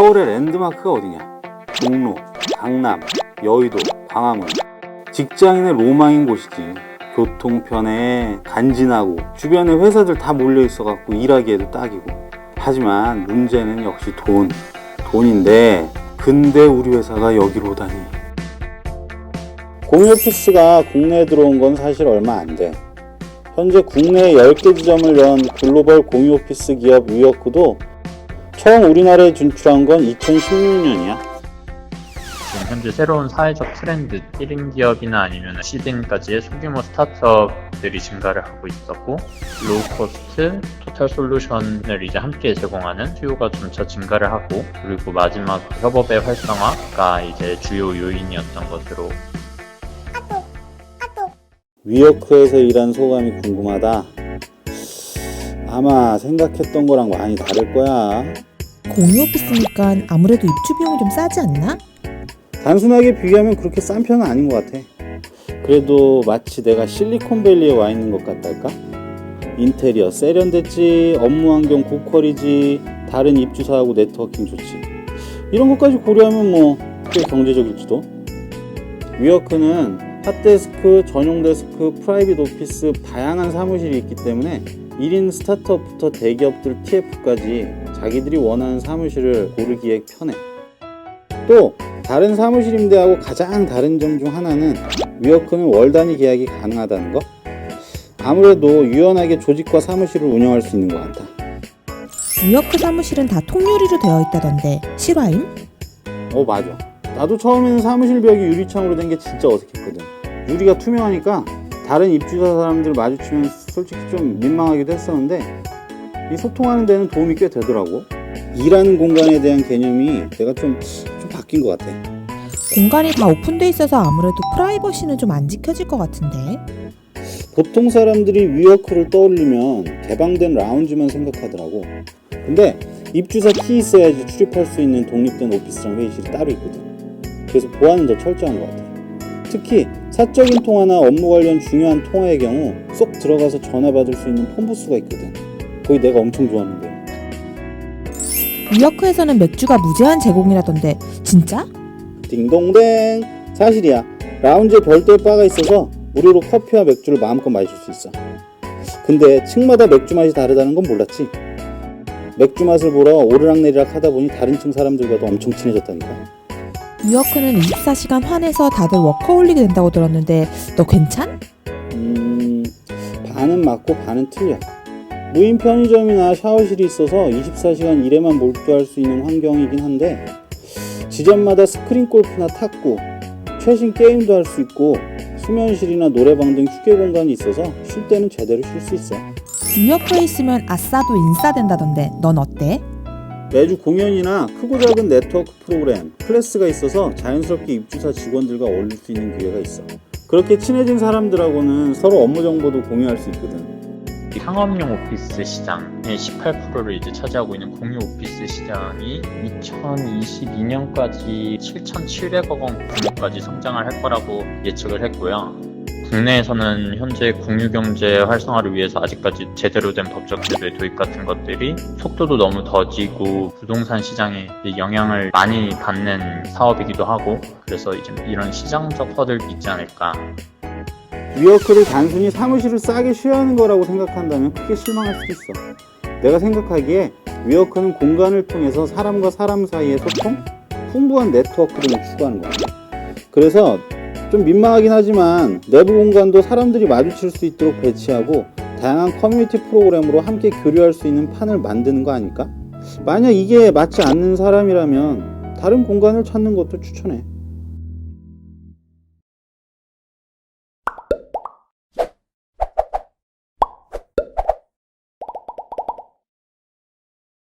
서울의 랜드마크가 어디냐? 종로, 강남, 여의도, 광화문. 직장인의 로망인 곳이지. 교통편에 간지나고 주변에 회사들 다 몰려 있어갖고 일하기에도 딱이고. 하지만 문제는 역시 돈. 돈인데 근데 우리 회사가 여기로 오다니. 공유 오피스가 국내에 들어온 건 사실 얼마 안 돼. 현재 국내에 10개 지점을 연 글로벌 공유 오피스 기업 위워크도 처음 우리나라에 진출한 건 2016년이야. 지금 현재 새로운 사회적 트렌드 1인 기업이나 아니면 시딘까지의 소규모 스타트업들이 증가를 하고 있었고 로우 코스트 토탈 솔루션을 이제 함께 제공하는 수요가 점차 증가를 하고 그리고 마지막 협업의 활성화가 이제 주요 요인이었던 것으로 위워크에서 일한 소감이 궁금하다. 아마 생각했던 거랑 많이 다를 거야. 공유 오피스니까 아무래도 입주 비용이 좀 싸지 않나? 단순하게 비교하면 그렇게 싼 편은 아닌 것 같아. 그래도 마치 내가 실리콘밸리에 와 있는 것 같달까? 인테리어 세련됐지, 업무 환경 고퀄이지, 다른 입주사하고 네트워킹 좋지. 이런 것까지 고려하면 뭐 꽤 경제적일지도. 위워크는 핫데스크, 전용 데스크, 프라이빗 오피스 다양한 사무실이 있기 때문에 1인 스타트업부터 대기업들 TF까지 자기들이 원하는 사무실을 고르기에 편해. 또 다른 사무실 임대하고 가장 다른 점 중 하나는 위워크는 월 단위 계약이 가능하다는 거. 아무래도 유연하게 조직과 사무실을 운영할 수 있는 것 같아. 위워크 사무실은 다 통유리로 되어 있다던데 실화임? 어 맞아. 나도 처음에는 사무실 벽이 유리창으로 된 게 진짜 어색했거든. 유리가 투명하니까 다른 입주자 사람들 마주치면 솔직히 좀 민망하기도 했었는데 이 소통하는 데는 도움이 꽤 되더라고. 일하는 공간에 대한 개념이 내가 좀, 좀 바뀐 것 같아. 공간이 다 오픈돼 있어서 아무래도 프라이버시는 좀 안 지켜질 것 같은데 보통 사람들이 위워크를 떠올리면 개방된 라운지만 생각하더라고. 근데 입주사 키 있어야지 출입할 수 있는 독립된 오피스랑 회의실이 따로 있거든. 그래서 보안은 더 철저한 것 같아. 특히 사적인 통화나 업무 관련 중요한 통화의 경우 쏙 들어가서 전화 받을 수 있는 폰부스가 있거든. 거기 내가 엄청 좋아하는데. 위워크에서는 맥주가 무제한 제공이라던데 진짜? 딩동댕 사실이야. 라운지에 별도의 바가 있어서 무료로 커피와 맥주를 마음껏 마실 수 있어. 근데 층마다 맥주 맛이 다르다는 건 몰랐지. 맥주 맛을 보러 오르락내리락 하다 보니 다른 층 사람들과도 엄청 친해졌다니까. 위워크는 24시간 환해서 다들 워커홀릭이 된다고 들었는데 너 괜찮? 음, 반은 맞고 반은 틀려. 무인 편의점이나 샤워실이 있어서 24시간 일에만 몰두할 수 있는 환경이긴 한데 지점마다 스크린 골프나 탁구, 최신 게임도 할 수 있고 수면실이나 노래방 등 휴게 공간이 있어서 쉴 때는 제대로 쉴 수 있어. 위워크에 있으면 아싸도 인싸 된다던데 넌 어때? 매주 공연이나 크고 작은 네트워크 프로그램, 클래스가 있어서 자연스럽게 입주사 직원들과 어울릴 수 있는 기회가 있어. 그렇게 친해진 사람들하고는 서로 업무 정보도 공유할 수 있거든. 이 상업용 오피스 시장의 18%를 이제 차지하고 있는 공유 오피스 시장이 2022년까지 7,700억 원 규모까지 성장을 할 거라고 예측을 했고요. 국내에서는 현재 공유 경제 활성화를 위해서 아직까지 제대로 된 법적 제도의 도입 같은 것들이 속도도 너무 더디고 부동산 시장에 영향을 많이 받는 사업이기도 하고 그래서 이제 이런 시장적 허들도 있지 않을까 위워크를 단순히 사무실을 싸게 쉬하는 거라고 생각한다면 크게 실망할 수도 있어. 내가 생각하기에 위워크는 공간을 통해서 사람과 사람 사이의 소통, 풍부한 네트워크 등을 추구하는 거야. 그래서 좀 민망하긴 하지만 내부 공간도 사람들이 마주칠 수 있도록 배치하고 다양한 커뮤니티 프로그램으로 함께 교류할 수 있는 판을 만드는 거 아닐까? 만약 이게 맞지 않는 사람이라면 다른 공간을 찾는 것도 추천해.